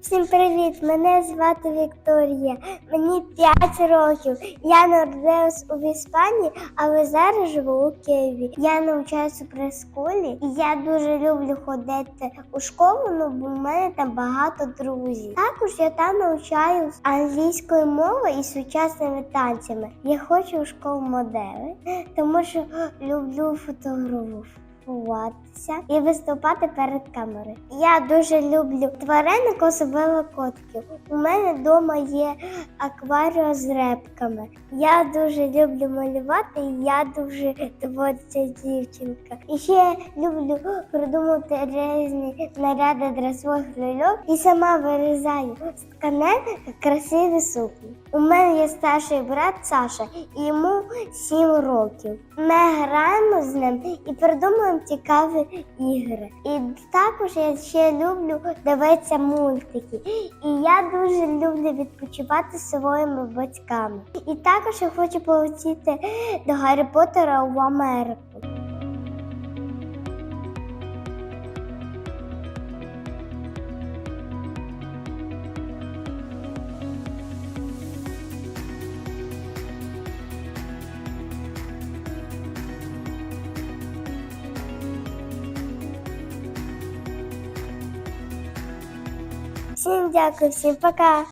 Всім привіт! Мене звати Вікторія. Мені 5 років. Я народилась у Іспанії, але зараз живу у Києві. Я навчаюся у прес-школі і я дуже люблю ходити у школу, ну бо в мене там багато друзів. Також я там навчаюсь англійської мови і сучасними танцями. Я хочу у школу модели, тому що люблю фотографувати фотографуватися і виступати перед камерою. Я дуже люблю тваринок, особливо котків. У мене вдома є акваріум з репками. Я дуже люблю малювати, і я дуже творча дівчинка. І ще люблю придумати різні наряди для своїх ляльок і сама вирізаю з тканин красиві сукні. У мене є старший брат Саша, і йому 7 років. Ми граємо з ним і придумуємо цікаві ігри. І також я ще люблю дивитися мультики. І я дуже люблю відпочивати своїми батьками. І також я хочу полетіти до Гаррі Поттера в Америку. Всім дякую, всім пока.